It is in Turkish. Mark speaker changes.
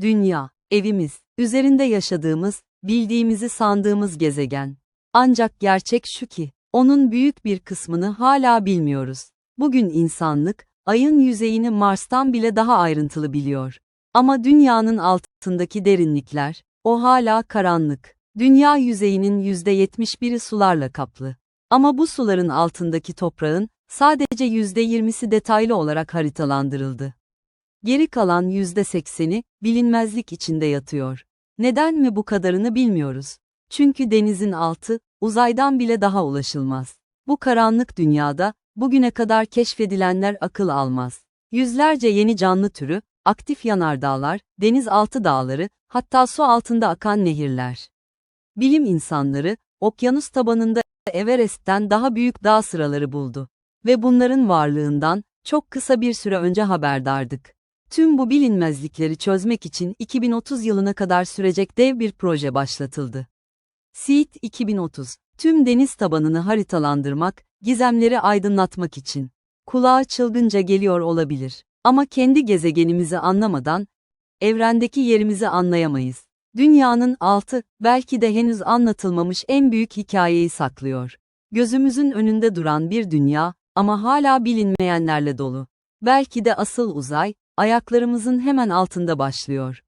Speaker 1: Dünya, evimiz, üzerinde yaşadığımız, bildiğimizi sandığımız gezegen. Ancak gerçek şu ki, onun büyük bir kısmını hala bilmiyoruz. Bugün insanlık, ayın yüzeyini Mars'tan bile daha ayrıntılı biliyor. Ama dünyanın altındaki derinlikler, o hala karanlık. Dünya yüzeyinin %71'i sularla kaplı. Ama bu suların altındaki toprağın, sadece %20'si detaylı olarak haritalandırıldı. Geri kalan %80'i, bilinmezlik içinde yatıyor. Neden mi bu kadarını bilmiyoruz. Çünkü denizin altı, uzaydan bile daha ulaşılmaz. Bu karanlık dünyada, bugüne kadar keşfedilenler akıl almaz. Yüzlerce yeni canlı türü, aktif yanardağlar, denizaltı dağları, hatta su altında akan nehirler. Bilim insanları, okyanus tabanında Everest'ten daha büyük dağ sıraları buldu. Ve bunların varlığından, çok kısa bir süre önce haberdardık. Tüm bu bilinmezlikleri çözmek için 2030 yılına kadar sürecek dev bir proje başlatıldı. SEED 2030, tüm deniz tabanını haritalandırmak, gizemleri aydınlatmak için. Kulağa çılgınca geliyor olabilir. Ama kendi gezegenimizi anlamadan, evrendeki yerimizi anlayamayız. Dünyanın altı, belki de henüz anlatılmamış en büyük hikayeyi saklıyor. Gözümüzün önünde duran bir dünya, ama hala bilinmeyenlerle dolu. Belki de asıl uzay, ayaklarımızın hemen altında başlıyor.